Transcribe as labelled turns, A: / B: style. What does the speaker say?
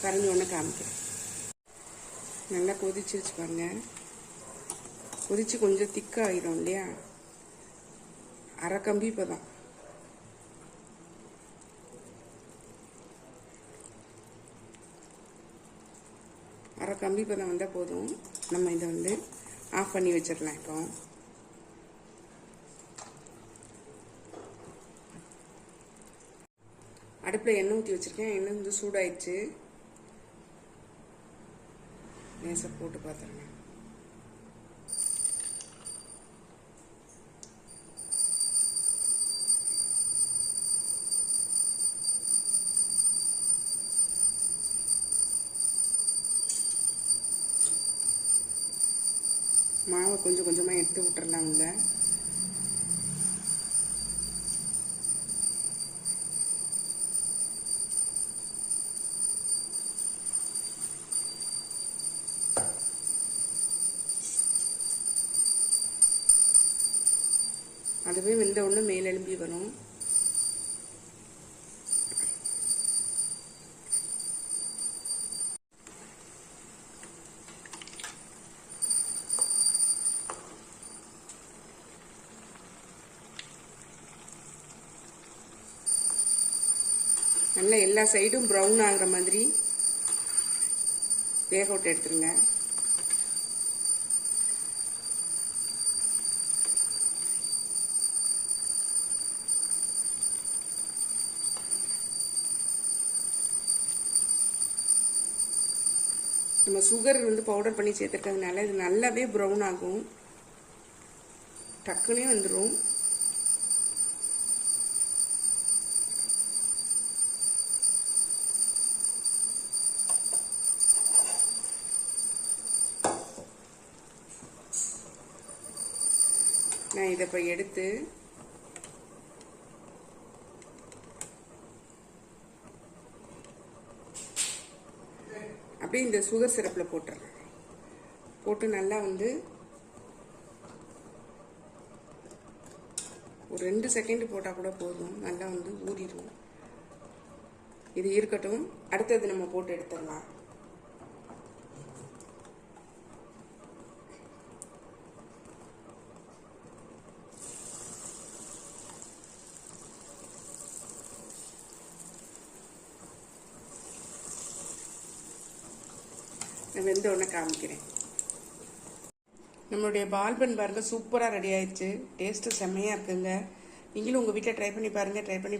A: கரண்டி ஒன்று காமிக்கிறேன். நல்லா கொதிச்சிருச்சு பாருங்க. கொதிச்சு கொஞ்சம் திக்காகிடும் இல்லையா? அரை கம்பி இப்போ தான் அரை கம்பி பதம் வந்தால் போதும். நம்ம இதை வந்து ஆஃப் பண்ணி வச்சிடலாம் இப்போ. அடுப்பில் எண்ணெய் ஊற்றி வச்சுருக்கேன். எண்ணெய் வந்து சூடாயிடுச்சு. லேசாக போட்டு பார்த்துருங்க மாவை கொஞ்சம் கொஞ்சமாக எடுத்து விட்டுறலாம் அதுவே வெந்த ஒன்று மேலெலும்பி வரும். நல்லா எல்லா சைடும் ப்ரௌன் ஆகிற மாதிரி வேக விட்டு எடுத்துருங்க. நம்ம சுகர் வந்து பவுடர் பண்ணி சேர்த்துருக்கிறதுனால இது நல்லாவே ப்ரௌன் ஆகும். டக்குனே வந்துடும் நான் இதை இப்போ எடுத்து அப்படியே இந்த சுகர் சிரப்பில் போட்டுறேன். போட்டு நல்லா வந்து ஒரு ரெண்டு செகண்ட் போட்டால் கூட போதும். நல்லா வந்து ஊறிடும் இது இருக்கட்டும். அடுத்தது நம்ம போட்டு எடுத்துடலாம். நான் வெந்த உடனே காமிக்கிறேன். நம்மளுடைய பால்பன் பாருங்க சூப்பராக ரெடி ஆயிடுச்சு. டேஸ்ட்டு செம்மையாக இருக்குங்க. நீங்களும் உங்கள் வீட்டில் ட்ரை பண்ணி பாருங்கள் ட்ரை பண்ணி